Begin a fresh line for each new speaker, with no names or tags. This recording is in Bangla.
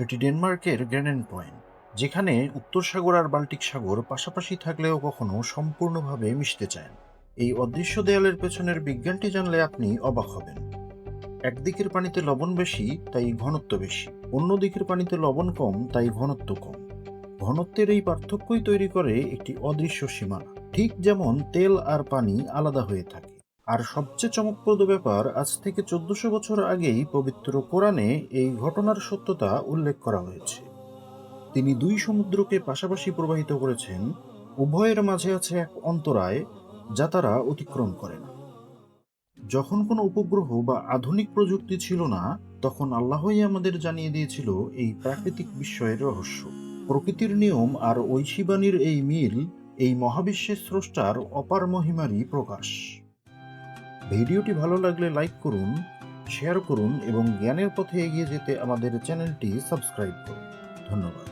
এটি ডেনমার্কের গ্র্যান্ডেন পয়েন্ট, যেখানে উত্তর সাগর আর বাল্টিক সাগর পাশাপাশি থাকলেও কখনো সম্পূর্ণভাবে মিশতে চায়। এই অদৃশ্য দেয়ালের পেছনের বিজ্ঞানটি জানলে আপনি অবাক হবেন। একদিকের পানিতে লবণ বেশি, তাই ঘনত্ব বেশি। অন্য দিকের পানিতে লবণ কম, তাই ঘনত্ব কম। ঘনত্বের এই পার্থক্যই তৈরি করে একটি অদৃশ্য সীমানা। ঠিক যেমন তেল আর পানি আলাদা হয়ে থাকে আর সবচেয়ে চমকপ্রদ ব্যাপার, আজ থেকে চোদ্দশো বছর আগেই পবিত্র কোরআনে এই ঘটনার সত্যতা উল্লেখ করা হয়েছে। তিনি দুই সমুদ্রকে পাশাপাশি প্রবাহিত করেছেন, উভয়ের মাঝে আছে এক অন্তরায় যা তারা অতিক্রম করে না। যখন কোনো উপগ্রহ বা আধুনিক প্রযুক্তি ছিল না, তখন আল্লাহই আমাদের জানিয়ে দিয়েছিল এই প্রাকৃতিক বিস্ময়ের রহস্য। প্রকৃতির নিয়ম আর ঐশীবাণীর এই মিল এই মহাবিশ্বের স্রষ্টার অপার মহিমারই প্রকাশ। ভিডিওটি ভালো লাগলে লাইক করুন, শেয়ার করুন এবং জ্ঞানের পথে এগিয়ে যেতে আমাদের চ্যানেলটি সাবস্ক্রাইব করুন। ধন্যবাদ।